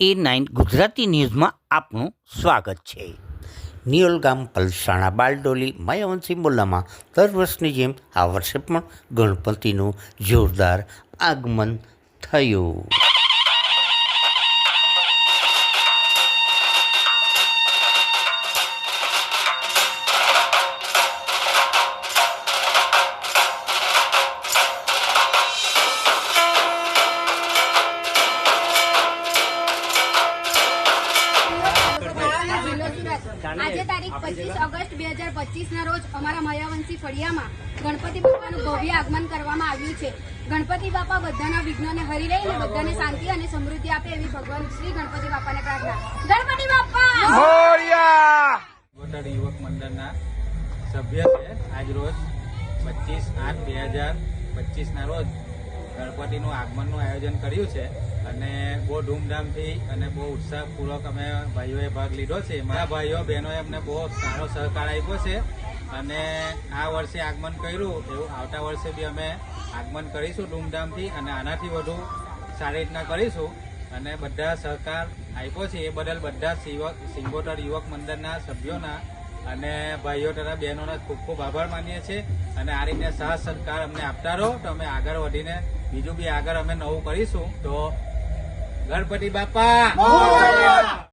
એ nine Gujarati ન્યૂઝમાં આપનું સ્વાગત છે. નિયોલ ગામ પલસાણા બાલડોલી માયાવંશી મોલ્લામાં દર વર્ષની જેમ આ વર્ષે પણ ગણપતિનું જોરદાર આગમન થયું. આજે તારીખ પચીસ ઓગસ્ટ બે હજાર પચીસ ના રોજ અમારા મયાવંશી ફળિયામાં ગણપતિ બાપાનું ભવ્ય આગમન કરવામાં આવ્યું છે. ગણપતિ બાપા બધાના વિઘ્નોને હરી રહી અને બધાને શાંતિ અને સમૃદ્ધિ આપે એવી ભગવાન શ્રી ગણપતિ બાપાને પ્રાર્થના. ગણપતિ બાપા! યુવક મંડળના સભ્ય છે. આજ રોજ પચીસ આઠ બે હજાર પચીસના રોજ ગણપતિનું આગમનનું આયોજન કર્યું છે. અને બહુ ધૂમધામથી અને બહુ ઉત્સાહપૂર્વક અમે ભાઈઓએ ભાગ લીધો છે. મારા ભાઈઓ, બહેનોએ અમને બહુ સારો સહકાર આપ્યો છે અને આ વર્ષે આગમન કર્યું એવું આવતા વર્ષે બી અમે આગમન કરીશું ધૂમધામથી અને આનાથી વધુ સારી રીતના કરીશું અને બધા સહકાર આપ્યો છે. એ બદલ બધા સિંગોટર યુવક મંડળના સભ્યોના અને ભાઈઓ તથા બહેનોના ખૂબ ખૂબ આભાર માનીએ છીએ અને આ રીતે સાથ સહકાર અમને આપતા રહો. તો અમે આગળ વધીને બીજું બી આગળ અમે નવું કરીશું. તો ગણપતિ બાપા.